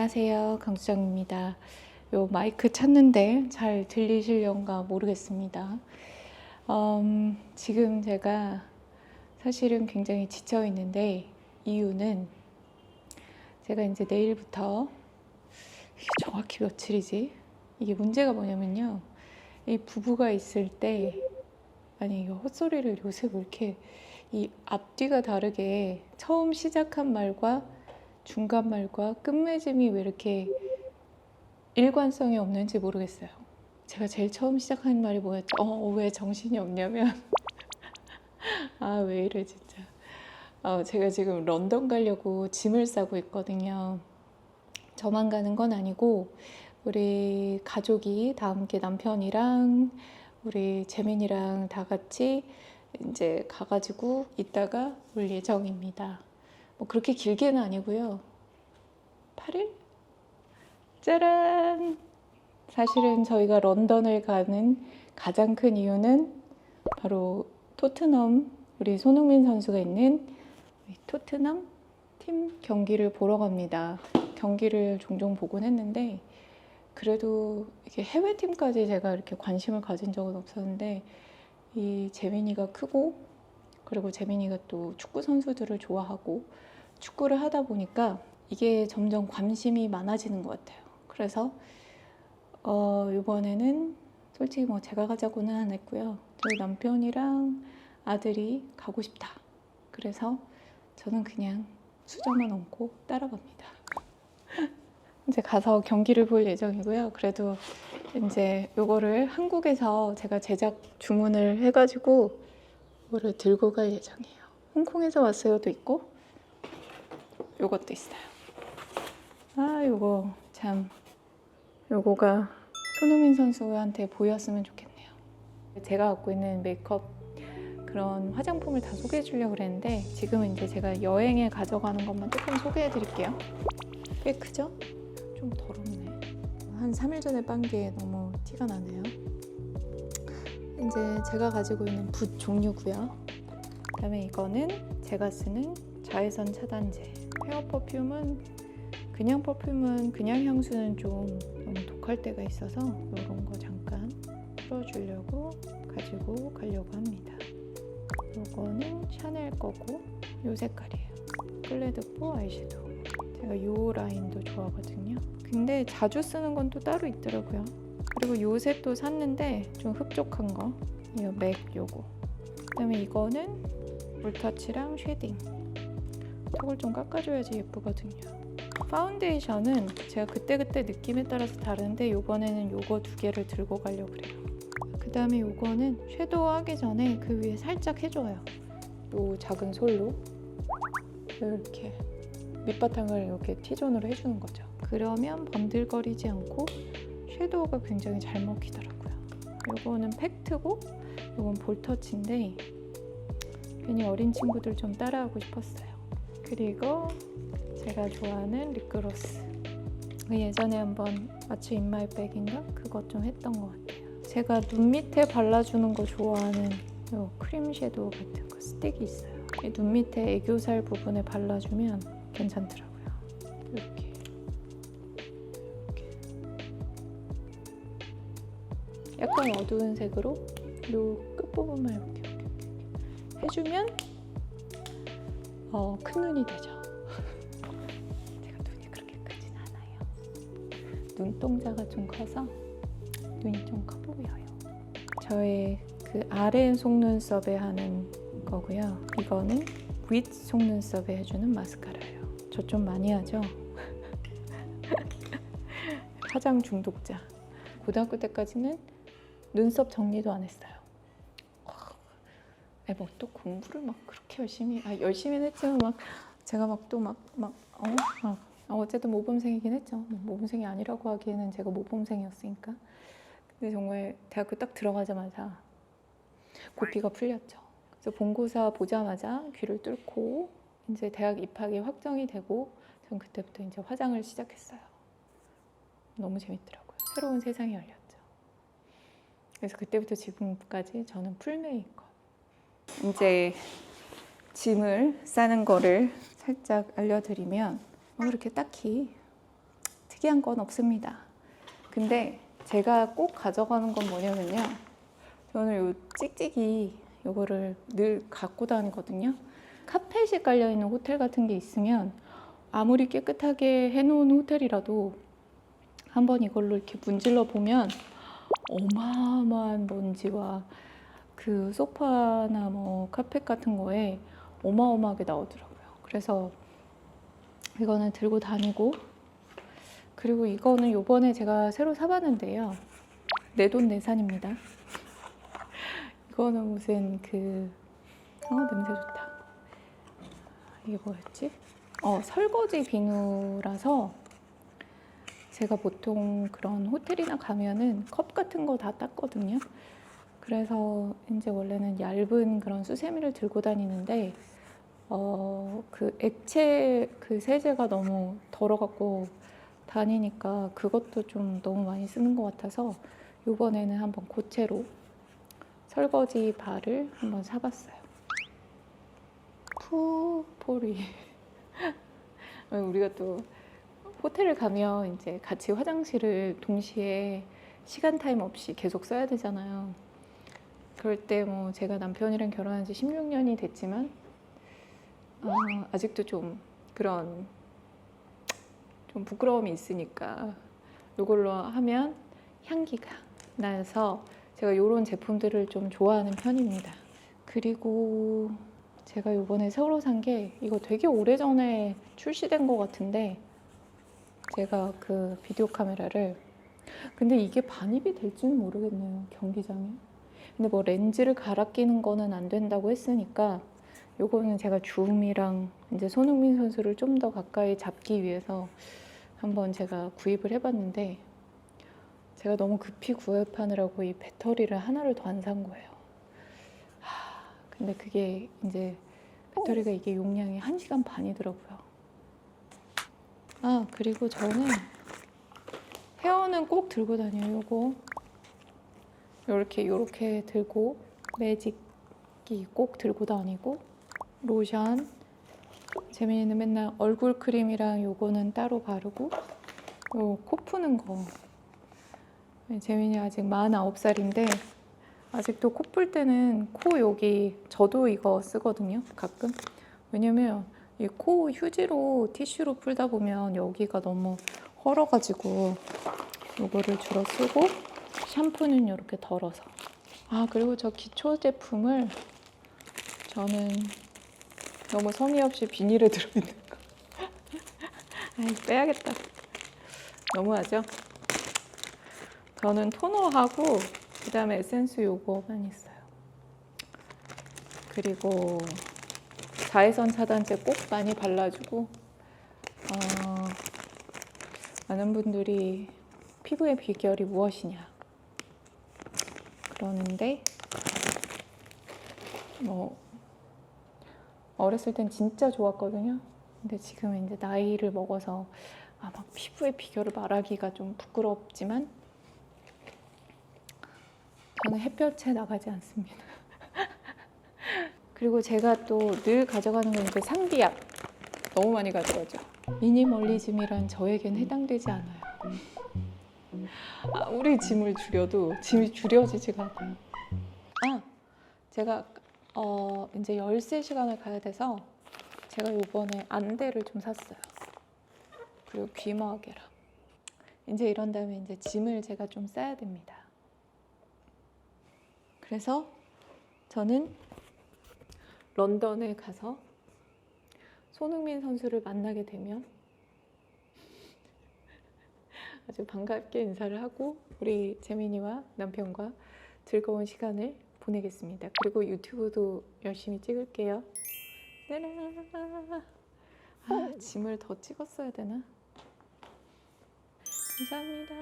안녕하세요. 강수정입니다. 요 마이크 찾는데 잘 들리실려가 모르겠습니다. 음, 지금 제가 사실은 굉장히 지쳐 있는데 이유는 제가 이제 내일부터 정확히 며칠이지? 이게 문제가 뭐냐면요. 이 부부가 있을 때 아니 이거 헛소리를 요새 왜 이렇게 이 앞뒤가 다르게 처음 시작한 말과 중간 말과 끝맺음이 왜 이렇게 일관성이 없는지 모르겠어요. 제가 제일 처음 시작한 말이 뭐였죠? 어, 왜 정신이 없냐면 아, 왜 이래 진짜. 어, 제가 지금 런던 가려고 짐을 싸고 있거든요. 저만 가는 건 아니고 우리 가족이 다 함께 남편이랑 우리 재민이랑 다 같이 이제 가가지고 이따가 올 예정입니다. 뭐 그렇게 길게는 아니고요. 8일? 짜란! 사실은 저희가 런던을 가는 가장 큰 이유는 바로 토트넘 우리 손흥민 선수가 있는 이 토트넘 팀 경기를 보러 갑니다. 경기를 종종 보곤 했는데 그래도 이게 해외 팀까지 제가 이렇게 관심을 가진 적은 없었는데 이 재민이가 크고 그리고 재민이가 또 축구 선수들을 좋아하고 축구를 하다 보니까 이게 점점 관심이 많아지는 것 같아요. 그래서 어, 이번에는 솔직히 뭐 제가 가자고는 안 했고요. 저희 남편이랑 아들이 가고 싶다. 그래서 저는 그냥 수저만 얹고 따라갑니다. 이제 가서 경기를 볼 예정이고요. 그래도 이제 요거를 한국에서 제가 제작 주문을 해가지고 이거를 들고 갈 예정이에요. 홍콩에서 왔어요도 있고 요것도 있어요. 아 요거 참 요거가 손흥민 선수한테 보였으면 좋겠네요. 제가 갖고 있는 메이크업 그런 화장품을 다 소개해 주려고 그랬는데 지금은 이제 제가 여행에 가져가는 것만 조금 소개해 드릴게요. 꽤 크죠? 좀 더럽네. 한 3일 전에 빤 게 너무 티가 나네요. 이제 제가 가지고 있는 붓 종류고요. 그다음에 이거는 제가 쓰는 자외선 차단제. 헤어 퍼퓸은 그냥 퍼퓸은 그냥 향수는 좀 너무 독할 때가 있어서 이런 거 잠깐 풀어주려고 가지고 가려고 합니다. 이거는 샤넬 거고 이 색깔이에요. 클레드포 아이섀도우. 제가 이 라인도 좋아하거든요. 근데 자주 쓰는 건 또 따로 있더라고요. 그리고 요새 또 샀는데 좀 흡족한 거. 이거 맥 요거. 그다음에 이거는 물터치랑 쉐딩. 턱을 좀 깎아줘야지 예쁘거든요. 파운데이션은 제가 그때그때 느낌에 따라서 다른데 요번에는 요거 두 개를 들고 가려고 그래요. 그 다음에 요거는 섀도우 하기 전에 그 위에 살짝 해줘요. 요 작은 솔로 이렇게 밑바탕을 이렇게 T존으로 해주는 거죠. 그러면 번들거리지 않고 섀도우가 굉장히 잘 먹히더라고요. 요거는 팩트고 요건 볼터치인데 괜히 어린 친구들 좀 따라하고 싶었어요. 그리고 제가 좋아하는 립그로스. 그 예전에 한번 마치 인마이백인가 그것 좀 했던 것 같아요. 제가 눈 밑에 발라주는 거 좋아하는 요 크림 섀도우 같은 거 스틱이 있어요. 이눈 밑에 애교살 부분에 발라주면 괜찮더라고요. 이렇게. 약간 어두운 색으로 요 끝부분만 이렇게, 이렇게, 이렇게 해주면 어, 큰 눈이 되죠. 제가 눈이 그렇게 크진 않아요. 눈동자가 좀 커서 눈이 좀 커 보여요. 저의 그 아래 속눈썹에 하는 거고요. 이거는 윗 속눈썹에 해주는 마스카라예요. 저 좀 많이 하죠? 화장 중독자. 고등학교 때까지는 눈썹 정리도 안 했어요. 뭐또 공부를 막 그렇게 열심히 아 열심히는 했지만 막 제가 막 또 막 막 어? 막 어, 어쨌든 모범생이긴 했죠. 뭐 모범생이 아니라고 하기에는 제가 모범생이었으니까. 근데 정말 대학교 딱 들어가자마자 고삐가 풀렸죠. 그래서 본고사 보자마자 귀를 뚫고 이제 대학 입학이 확정이 되고 전 그때부터 이제 화장을 시작했어요. 너무 재밌더라고요. 새로운 세상이 열렸죠. 그래서 그때부터 지금까지 저는 풀 메이크업. 이제 짐을 싸는 거를 살짝 알려드리면 뭐 그렇게 딱히 특이한 건 없습니다. 근데 제가 꼭 가져가는 건 뭐냐면요. 저는 요 찍찍이 요거를 늘 갖고 다니거든요. 카펫이 깔려 있는 호텔 같은 게 있으면 아무리 깨끗하게 해놓은 호텔이라도 한번 이걸로 이렇게 문질러 보면 어마어마한 먼지와 그 소파나 뭐 카펫 같은 거에 어마어마하게 나오더라고요. 그래서 이거는 들고 다니고 그리고 이거는 요번에 제가 새로 사봤는데요. 내 돈 내산입니다. 이거는 무슨 그 어, 냄새 좋다. 이게 뭐였지? 어, 설거지 비누라서 제가 보통 그런 호텔이나 가면은 컵 같은 거 다 닦거든요. 그래서 이제 원래는 얇은 그런 수세미를 들고 다니는데 어, 그 액체 그 세제가 너무 덜어갖고 다니니까 그것도 좀 너무 많이 쓰는 것 같아서 이번에는 한번 고체로 설거지 발을 한번 사봤어요. 푸포리. 우리가 또 호텔을 가면 이제 같이 화장실을 동시에 시간 타임 없이 계속 써야 되잖아요. 그럴 때 뭐 제가 남편이랑 결혼한 지 16년이 됐지만 어, 아직도 좀 그런 좀 부끄러움이 있으니까 이걸로 하면 향기가 나서 제가 이런 제품들을 좀 좋아하는 편입니다. 그리고 제가 이번에 새로 산 게 이거 되게 오래전에 출시된 것 같은데 제가 그 비디오 카메라를 근데 이게 반입이 될지는 모르겠네요 경기장에 근데 뭐 렌즈를 갈아 끼는 거는 안 된다고 했으니까 요거는 제가 줌이랑 이제 손흥민 선수를 좀 더 가까이 잡기 위해서 한번 제가 구입을 해봤는데 제가 너무 급히 구입하느라고 이 배터리를 하나를 더 안 산 거예요. 하, 근데 그게 이제 배터리가 이게 용량이 1시간 반이더라고요. 아, 그리고 저는 헤어는 꼭 들고 다녀요. 요거. 요렇게 요렇게 들고 매직기 꼭 들고 다니고 로션 재민이는 맨날 얼굴 크림이랑 요거는 따로 바르고 요 코 푸는 거 재민이 아직 49살인데 아직도 코 풀 때는 코 여기 저도 이거 쓰거든요 가끔 왜냐면 이 코 휴지로 티슈로 풀다 보면 여기가 너무 헐어가지고 요거를 주로 쓰고 샴푸는 이렇게 덜어서. 아 그리고 저 기초 제품을 저는 너무 성의 없이 비닐에 들어있는 거. 아이 빼야겠다. 너무하죠? 저는 토너하고 그 다음에 에센스 요거 만 있어요. 그리고 자외선 차단제 꼭 많이 발라주고 어, 많은 분들이 피부의 비결이 무엇이냐 그러는데 뭐 어렸을 땐 진짜 좋았거든요. 근데 지금 이제 나이를 먹어서 아, 막 피부의 비결을 말하기가 좀 부끄럽지만 저는 햇볕에 나가지 않습니다. 그리고 제가 또 늘 가져가는 건 이제 상비약 너무 많이 가져가죠. 미니멀리즘이란 저에겐 해당되지 않아요. 아무리 짐을 줄여도 짐이 줄여지지가 않아요. 아, 제가 어, 이제 열세 시간을 가야 돼서 제가 요번에 안대를 좀 샀어요. 그리고 귀마개랑. 이제 이런 다음에 이제 짐을 제가 좀 싸야 됩니다. 그래서 저는 런던에 가서 손흥민 선수를 만나게 되면 아주 반갑게 인사를 하고 우리 재민이와 남편과 즐거운 시간을 보내겠습니다. 그리고 유튜브도 열심히 찍을게요. 따라. 아, 짐을 더 찍었어야 되나? 감사합니다.